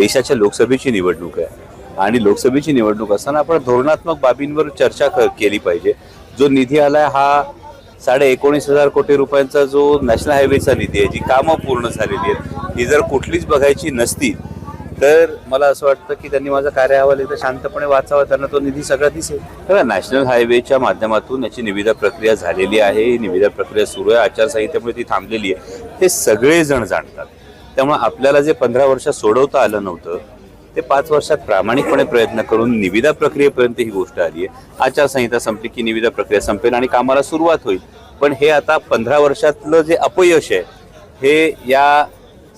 देशाच्या लोकसभेची निवडणूक आहे. आणि लोकसभेची निवडणूक असताना आपण धोरणात्मक बाबींवर चर्चा क- केली पाहिजे. जो निधी आलाय हा साडे एकोणीस हजार कोटी रुपयांचा जो नॅशनल हायवेचा निधी आहे जी कामं पूर्ण झालेली आहेत ही जर कुठलीच बघायची नसती तर मला असं वाटतं की त्यांनी माझा कार्य अहवाल एकदा शांतपणे वाचावा त्यांना तो निधी सगळा दिसेल. बघा नॅशनल हायवेच्या माध्यमातून याची निविदा प्रक्रिया झालेली आहे ही निविदा प्रक्रिया सुरू आहे आचारसंहितेमुळे ती थांबलेली आहे. हे सगळेजण जाणतात. त्यामुळे आपल्याला जे पंधरा वर्षात सोडवता आलं नव्हतं ते पाच वर्षात प्रामाणिकपणे प्रयत्न करून निविदा प्रक्रियेपर्यंत ही गोष्ट आली आहे. आचारसंहिता संपली की निविदा प्रक्रिया संपेल आणि कामाला सुरुवात होईल. पण हे आता पंधरा वर्षातलं जे अपयश आहे हे या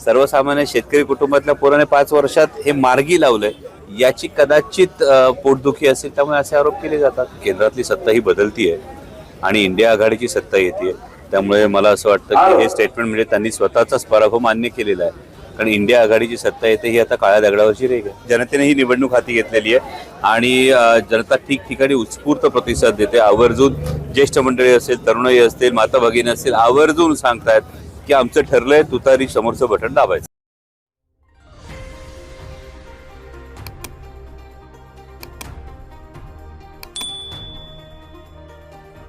सर्वसामान्य शेतकरी कुटुंबातल्या पोराने पाच वर्षात हे मार्गी लावलंय याची कदाचित पोटदुखी असेल त्यामुळे असे आरोप केले जातात. केंद्रातली सत्ता ही बदलती आहे आणि इंडिया आघाडीची सत्ता येते त्यामुळे मला असं वाटतं की हे. स्टेटमेंट म्हणजे त्यांनी स्वतःचाच पराभव मान्य केलेला आहे. कारण इंडिया आघाडीची सत्ता येते ही आता काळ्या दगडावरची रेग आहे. जनतेने ही निवडणूक हाती घेतलेली आहे. आणि जनता ठिकठिकाणी उत्स्फूर्त प्रतिसाद देते. आवर्जून ज्येष्ठ मंडळी असेल तरुणाई असतील माता भगिनी असतील आवर्जून सांगतायत की आमचं ठरलंय तुतारी समोरचं बटन दाबायचं.